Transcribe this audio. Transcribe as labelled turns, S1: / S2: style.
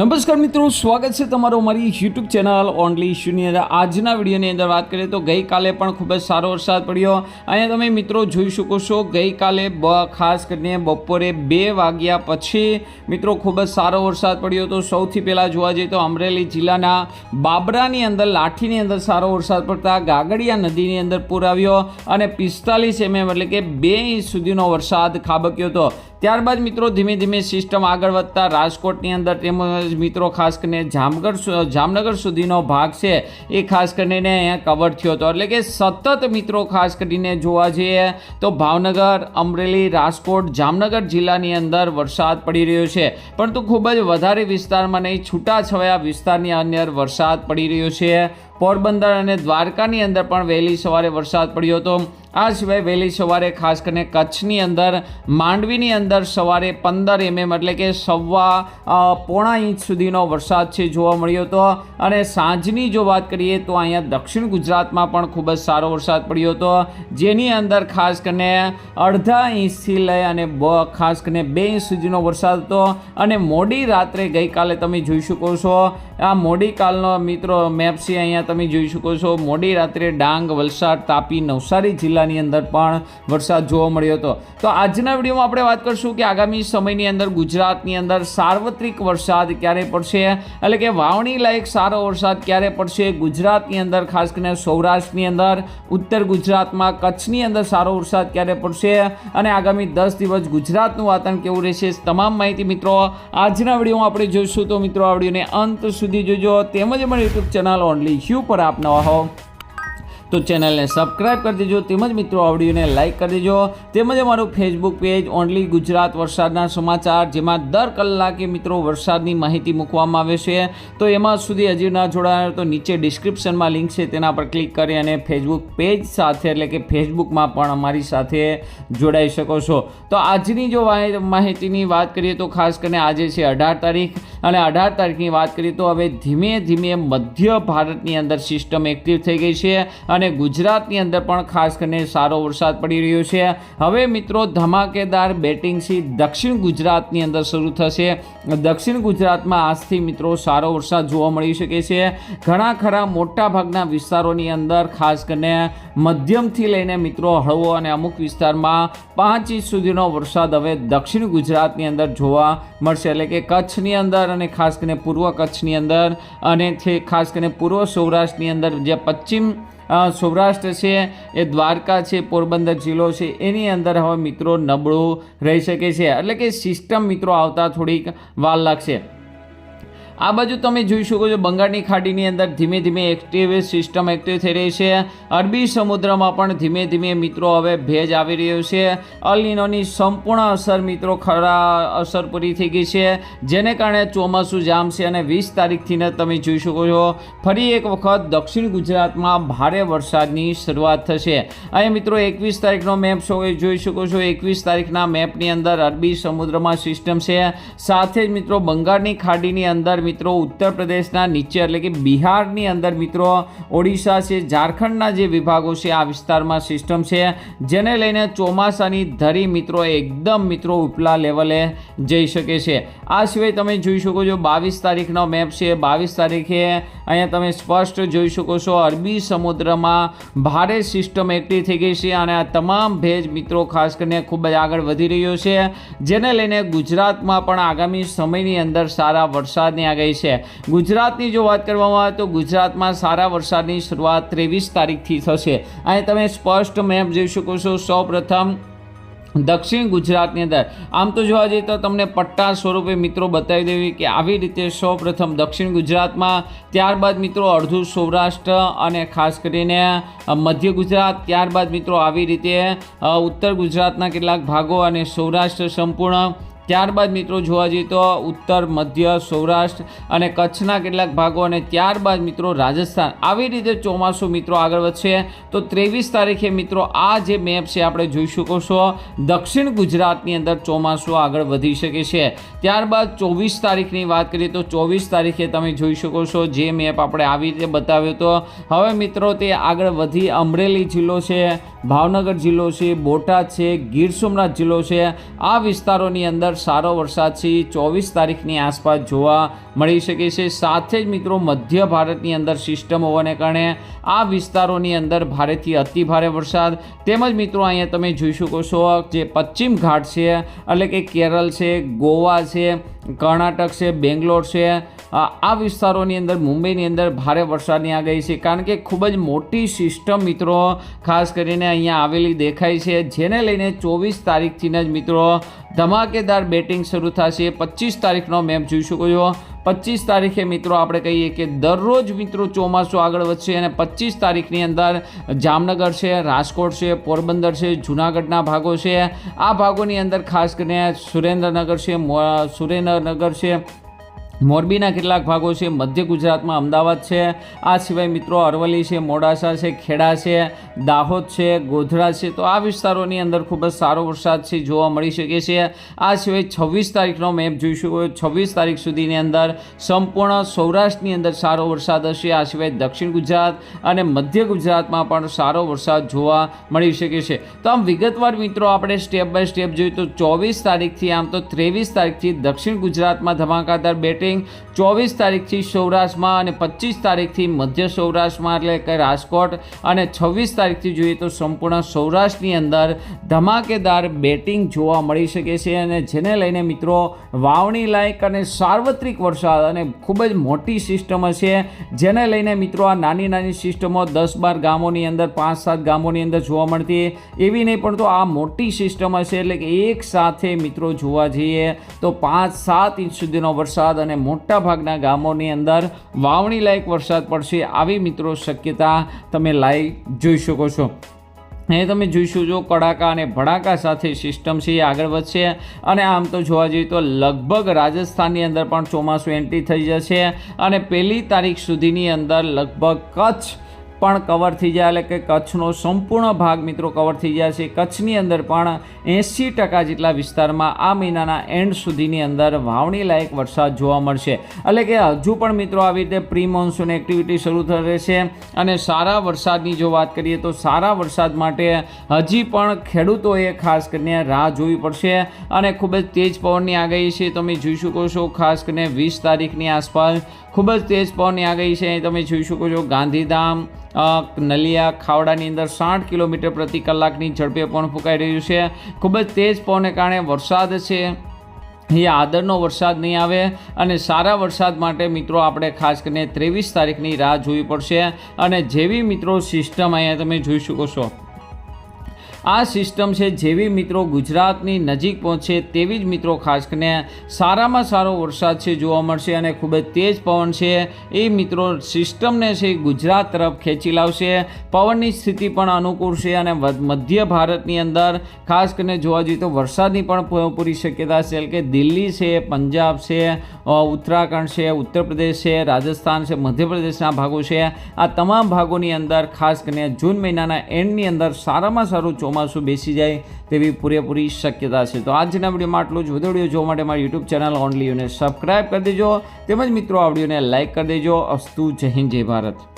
S1: નમસ્કાર મિત્રો, સ્વાગત છે તમારું અમારી યુટ્યુબ ચેનલ ઓનલી ઇશ્યુની અંદર. આજના વિડીયોની અંદર વાત કરીએ તો ગઈકાલે પણ ખૂબ જ સારો વરસાદ પડ્યો. અહીંયા તમે મિત્રો જોઈ શકો છો, ગઈકાલે બ, ખાસ કરીને બપોરે બે વાગ્યા પછી મિત્રો ખૂબ જ સારો વરસાદ પડ્યો તો સૌથી પહેલાં જોવા જઈએ તો અમરેલી જિલ્લાના બાબરાની અંદર, લાઠીની અંદર સારો વરસાદ પડતા ગાગડિયા નદીની અંદર પૂર આવ્યો અને પિસ્તાલીસ એમએમ એટલે કે બે ઇંચ સુધીનો વરસાદ ખાબક્યો હતો. ત્યારબાદ મિત્રો ધીમે ધીમે સિસ્ટમ આગળ વધતા રાજકોટની અંદર તેમજ મિત્રો ખાસ કરીને જામગઢ જામનગર સુધીનો ભાગ છે એ ખાસ કરીને અહીંયા કવર થયો હતો. એટલે કે સતત મિત્રો ખાસ કરીને જોવા જઈએ તો ભાવનગર, અમરેલી, રાજકોટ, જામનગર જિલ્લાની અંદર વરસાદ પડી રહ્યો છે. પરંતુ ખૂબ જ વધારે વિસ્તારમાં નહીં, છૂટાછવાયા વિસ્તારની અંદર વરસાદ પડી રહ્યો છે. પોરબંદર અને દ્વારકાની અંદર પણ વહેલી સવારે વરસાદ પડ્યો હતો. આ સિવાય વહેલી સવારે ખાસ કરીને કચ્છની અંદર, માંડવીની અંદર સવારે પંદર એમએમ એટલે કે સવા પોણા ઇંચ સુધીનો વરસાદ છે જોવા મળ્યો હતો. અને સાંજની જો વાત કરીએ તો અહીંયા દક્ષિણ ગુજરાતમાં પણ ખૂબ જ સારો વરસાદ પડ્યો હતો. જેની અંદર ખાસ કરીને અડધા ઇંચથી લઈ અને ખાસ કરીને બે ઇંચ સુધીનો વરસાદ હતો. અને મોડી રાત્રે ગઈકાલે તમે જોઈ શકો છો આ મોડી કાલનો મિત્રો મેપ છે, અહીંયા તમે જોઈ શકો છો. મોડી રાત્રે ડાંગ, વલસાડ, તાપી, નવસારી જિલ્લાની અંદર પણ વરસાદ જોવા મળ્યો હતો. તો આજના વિડીયોમાં આપણે વાત કરશું કે આગામી સમયની અંદર ગુજરાતની અંદર સાર્વત્રિક વરસાદ ક્યારે પડશે, એટલે કે વાવણી લાયક સારો વરસાદ ક્યારે પડશે? ગુજરાતની અંદર, ખાસ કરીને સૌરાષ્ટ્રની અંદર, ઉત્તર ગુજરાતમાં કચ્છની અંદર સારો વરસાદ ક્યારે પડશે? અને આગામી દસ દિવસ ગુજરાતનું વાતાવરણ કેવું રહેશે? તમામ માહિતી મિત્રો આજના વિડીયોમાં આપણે જોઈશું. તો મિત્રો, આ વિડીયોને અંત સુધી જોજો. તેમજ અમારી યુટ્યુબ ચેનલ ઓનલી શ્યુ પર આપ નવા હો તો ચેનલને સબસ્ક્રાઈબ કરી દેજો, તેમજ મિત્રો આ વિડીયોને લાઇક કરી દેજો, તેમજ અમારું ફેસબુક પેજ ઓનલી ગુજરાત વરસાદના સમાચાર, જેમાં દર કલાકે મિત્રો વરસાદની માહિતી મૂકવામાં આવે છે. તો એમાં સુધી હજી ના જોડાયા તો નીચે ડિસ્ક્રિપ્શનમાં લિંક છે, તેના પર ક્લિક કરી અને ફેસબુક પેજ સાથે, એટલે કે ફેસબુકમાં પણ અમારી સાથે જોડાઈ શકો છો. તો આજની જો માહિતીની વાત કરીએ તો ખાસ કરીને આજે છે અઢાર તારીખ, અને અઢાર તારીખની વાત કરીએ તો હવે ધીમે ધીમે મધ્ય ભારતની અંદર સિસ્ટમ એક્ટિવ થઈ ગઈ છે, અને ગુજરાતની અંદર પણ ખાસ કરીને સારો વરસાદ પડી રહ્યો છે. હવે મિત્રો ધમાકેદાર બેટિંગથી દક્ષિણ ગુજરાતની અંદર શરૂ થશે. દક્ષિણ ગુજરાતમાં આજથી મિત્રો સારો વરસાદ જોવા મળી શકે છે. ઘણા ખરા મોટાભાગના વિસ્તારોની અંદર ખાસ કરીને મધ્યમથી લઈને મિત્રો હળવો અને અમુક વિસ્તારમાં પાંચ ઇંચ સુધીનો વરસાદ હવે દક્ષિણ ગુજરાતની અંદર જોવા મળશે. એટલે કે કચ્છની અંદર અને ખાસ કરીને પૂર્વ કચ્છની અંદર અને ખાસ કરીને પૂર્વ સૌરાષ્ટ્રની અંદર જે પશ્ચિમ સૌરાષ્ટ્ર છે, એ દ્વારકા છે, પોરબંદર જિલ્લો છે, એની અંદર હવે મિત્રો નબળું રહી શકે છે. એટલે કે સિસ્ટમ મિત્રો આવતા થોડીક વાર લાગશે. આ બાજુ તમે જોઈ શકો છો બંગાળની ખાડીની અંદર ધીમે ધીમે એક્ટિવ સિસ્ટમ એક્ટિવ થઈ રહી છે. અરબી સમુદ્રમાં પણ ધીમે ધીમે મિત્રો હવે ભેજ આવી રહ્યો છે. અલિનોની સંપૂર્ણ અસર મિત્રો ખરા અસર પૂરી થઈ ગઈ છે, જેને કારણે ચોમાસું જામશે અને વીસ તારીખથી ને તમે જોઈ શકો છો, ફરી એક વખત દક્ષિણ ગુજરાતમાં ભારે વરસાદની શરૂઆત થશે. અહીંયા મિત્રો એકવીસ તારીખનો મેપ જોઈ શકો છો, એકવીસ તારીખના મેપની અંદર અરબી સમુદ્રમાં સિસ્ટમ છે. સાથે જ મિત્રો બંગાળની ખાડીની અંદર મિત્રો, ઉત્તર પ્રદેશના નીચે એટલે કે બિહારની અંદર મિત્રો, ઓડિશા છે, ઝારખંડના જે વિભાગો છે, આ વિસ્તારમાં સિસ્ટમ છે. જેને લઈને ચોમાસાની ધરી મિત્રો એકદમ મિત્રો ઉપલા લેવલે જઈ શકે છે. આ સિવાય તમે જોઈ શકો છો, બાવીસ તારીખનો મેપ છે. બાવીસ તારીખે અહીંયા તમે સ્પષ્ટ જોઈ શકો છો, અરબી સમુદ્રમાં ભારે સિસ્ટમ એક્ટિવ થઈ ગઈ છે અને આ તમામ ભેજ મિત્રો ખાસ કરીને ખૂબ જ આગળ વધી રહ્યો છે. જેને લઈને ગુજરાતમાં પણ આગામી સમયની અંદર સારા વરસાદની આગાહી છે. ગુજરાતની જો વાત કરવામાં આવે તો ગુજરાતમાં સારા વરસાદની શરૂઆત ત્રેવીસ તારીખથી થશે. અહીં તમે સ્પષ્ટ મેપ જોઈ શકો છો. સૌપ્રથમ દક્ષિણ ગુજરાતની અંદર. આમ તો જોવા જઈએ તો તમને પટ્ટા સ્વરૂપે મિત્રો બતાવી દેવી કે આવી રીતે સૌપ્રથમ દક્ષિણ ગુજરાતમાં, ત્યારબાદ મિત્રો અડધું સૌરાષ્ટ્ર અને ખાસ કરીને મધ્ય ગુજરાત, ત્યારબાદ મિત્રો આવી રીતે ઉત્તર ગુજરાતના કેટલાક ભાગો અને સૌરાષ્ટ્ર સંપૂર્ણ ત્યારબાદ મિત્રો જોવા જઈએ તો ઉત્તર, મધ્ય, સૌરાષ્ટ્ર અને કચ્છના કેટલાક ભાગો અને ત્યારબાદ મિત્રો રાજસ્થાન. આવી રીતે ચોમાસું મિત્રો આગળ વધશે. તો ત્રેવીસ તારીખે મિત્રો આ જે મેપ છે આપણે જોઈ શકો છો. દક્ષિણ ગુજરાતની અંદર ચોમાસું આગળ વધી શકે છે. ત્યારબાદ ચોવીસ તારીખની વાત કરીએ તો ચોવીસ તારીખે તમે જોઈ શકો છો જે મેપ આપણે આવી રીતે બતાવ્યો તો. હવે મિત્રો તે આગળ વધી અમરેલી જિલ્લો છે, ભાવનગર જિલ્લો છે, બોટાદ છે, ગીર સોમનાથ જિલ્લો છે. આ વિસ્તારોની અંદર સારો વરસાદ છે ચોવીસ તારીખની આસપાસ જોવા મળી શકે છે. સાથે જ મિત્રો, મધ્ય ભારતની અંદર સિસ્ટમ હોવાને કારણે આ વિસ્તારોની અંદર ભારેથી અતિ ભારે વરસાદ. તેમજ મિત્રો, અહીંયા તમે જોઈ શકો છો, જે પશ્ચિમ ઘાટ છે, એટલે કે કેરળ છે, ગોવા છે, કર્ણાટક છે, બેંગ્લોર છે આ વિસ્તારોની અંદર, મુંબઈની અંદર ભારે વરસાદની આગાહી છે. કારણ કે ખૂબ જ મોટી સિસ્ટમ મિત્રો, ખાસ કરીને અહીંયા આવેલી દેખાય છે. જેને લઈને ચોવીસ તારીખથી જ મિત્રો ધમાકેદાર બેટિંગ શરૂ થશે. પચીસ તારીખનો મેપ જોઈ શકો છો. પચીસ તારીખે મિત્રો આપણે કહીએ કે દરરોજ મિત્રો ચોમાસું આગળ વધશે અને પચીસ તારીખની અંદર જામનગર છે, રાજકોટ છે, પોરબંદર છે, જૂનાગઢના ભાગો છે. આ ભાગોની અંદર ખાસ કરીને સુરેન્દ્રનગર છે સુરેન્દ્રનગર છે મોરબીના કેટલાક ભાગો છે, મધ્ય ગુજરાતમાં અમદાવાદ છે. આ સિવાય મિત્રો અરવલ્લી છે, મોડાસા છે, ખેડા છે, દાહોદ છે, ગોધરા છે. તો આ વિસ્તારોની અંદર ખૂબ જ સારો વરસાદ છે, જોવા મળી શકે છે. આ સિવાય છવ્વીસ તારીખનો મેપ જોઈશું. છવ્વીસ તારીખ સુધીની અંદર સંપૂર્ણ સૌરાષ્ટ્રની અંદર સારો વરસાદ હશે. આ સિવાય દક્ષિણ ગુજરાત અને મધ્ય ગુજરાતમાં પણ સારો વરસાદ જોવા મળી શકે છે. તો આમ વિગતવાર મિત્રો આપણે સ્ટેપ બાય સ્ટેપ જોઈએ તો ચોવીસ તારીખથી, આમ તો ત્રેવીસ તારીખથી દક્ષિણ ગુજરાતમાં ધમાકાદાર બેટિંગ ચોવીસ તારીખથી સૌરાષ્ટ્રમાં અને પચીસ તારીખથી મધ્ય સૌરાષ્ટ્રમાં એટલે કે રાજકોટ. અને છવ્વીસ તારીખથી જોઈએ તો સંપૂર્ણ સૌરાષ્ટ્રની અંદર ધમાકેદાર બેટિંગ જોવા મળી શકે છે. અને જેને લઈને મિત્રો વાવણી લાયક અને સાર્વત્રિક વરસાદ અને ખૂબ જ મોટી સિસ્ટમ હશે. જેને લઈને મિત્રો આ નાની નાની સિસ્ટમો દસ બાર ગામોની અંદર, પાંચ સાત ગામોની અંદર જોવા મળતી. એવી નહીં પણ તો આ મોટી સિસ્ટમ હશે એટલે કે એક સાથે મિત્રો જોવા જઈએ તો પાંચ સાત ઇંચ સુધીનો વરસાદ અને મોટા ભાગના ગામોની અંદર વાવણી લાયક વરસાદ પડશે આવી મિત્રો શક્યતા તમે લાઈવ જોઈ શકો છો. એ તમે જોઈશું જો કડાકા અને ભડાકા સાથે સિસ્ટમ છે, એ આગળ વધશે. અને આમ તો જોવા જઈએ તો લગભગ રાજસ્થાનની અંદર પણ ચોમાસું એન્ટ્રી થઈ જશે. અને પહેલી તારીખ સુધીની અંદર લગભગ કચ્છ પણ કવર થઈ જાય, એટલે કે કચ્છનો સંપૂર્ણ ભાગ મિત્રો કવર થઈ જાય છે. કચ્છની અંદર પણ એંસી ટકા જેટલા વિસ્તારમાં આ મહિનાના એન્ડ સુધીની અંદર વાવણી લાયક વરસાદ જોવા મળશે. એટલે કે હજુ પણ મિત્રો આવી રીતે પ્રી મોન્સૂન એક્ટિવિટી શરૂ થઈ રહેશે અને સારા વરસાદની જો વાત કરીએ તો સારા વરસાદ માટે હજી પણ ખેડૂતોએ ખાસ કરીને રાહ જોવી પડશે. અને ખૂબ જ તેજ પવનની આગાહી છે, તમે જોઈ શકો છો. ખાસ કરીને વીસ તારીખની આસપાસ ખૂબ જ તેજ પવનની આગાહી છે. તમે જોઈ શકો છો ગાંધીધામ નલિયા ખાવડાની અંદર સાઠ કિલોમીટર પ્રતિ કલાકની ઝડપે પણ ફૂંકાઈ રહ્યું છે. ખૂબ જ તેજ પવનને કારણે વરસાદ છે. એ આદરનો વરસાદ નહીં આવે અને સારા વરસાદ માટે મિત્રો આપણે ખાસ કરીને ત્રેવીસ તારીખની રાહ જોવી પડશે. અને જેવી મિત્રો સિસ્ટમ અહીંયા તમે જોઈ શકો છો. આ સિસ્ટમ છે જેવી મિત્રો ગુજરાતની નજીક પહોંચે તેવી જ મિત્રો ખાસ કરીને સારામાં સારો વરસાદ છે જોવા મળશે અને ખૂબ જ તેજ પવન છે. એ મિત્રો સિસ્ટમને છે ગુજરાત તરફ ખેંચી લાવશે. પવનની સ્થિતિ પણ અનુકૂળ છે અને મધ્ય ભારતની અંદર ખાસ કરીને જોવા જઈએ તો વરસાદની પણ પૂરી શક્યતા છે. કે દિલ્હી છે, પંજાબ છે ઉત્તરાખંડ છે ઉત્તર પ્રદેશ છે, રાજસ્થાન છે, મધ્યપ્રદેશના ભાગો છે. આ તમામ ભાગોની અંદર ખાસ કરીને જૂન મહિનાના એન્ડની અંદર સારામાં સારું ચોમાસું બેસી જાય તેવી પૂરેપૂરી શક્યતા છે. તો આજના વિડીયોમાં આટલું જ. વધુ વીડિયો જોવા માટે મારી યુટ્યુબ ચેનલ ઓનલી યુને સબસ્ક્રાઈબ કરી દેજો. તેમજ મિત્રો, આ વિડીયોને લાઇક કરી દેજો. અસ્તુ જય હિન્દ, જય ભારત.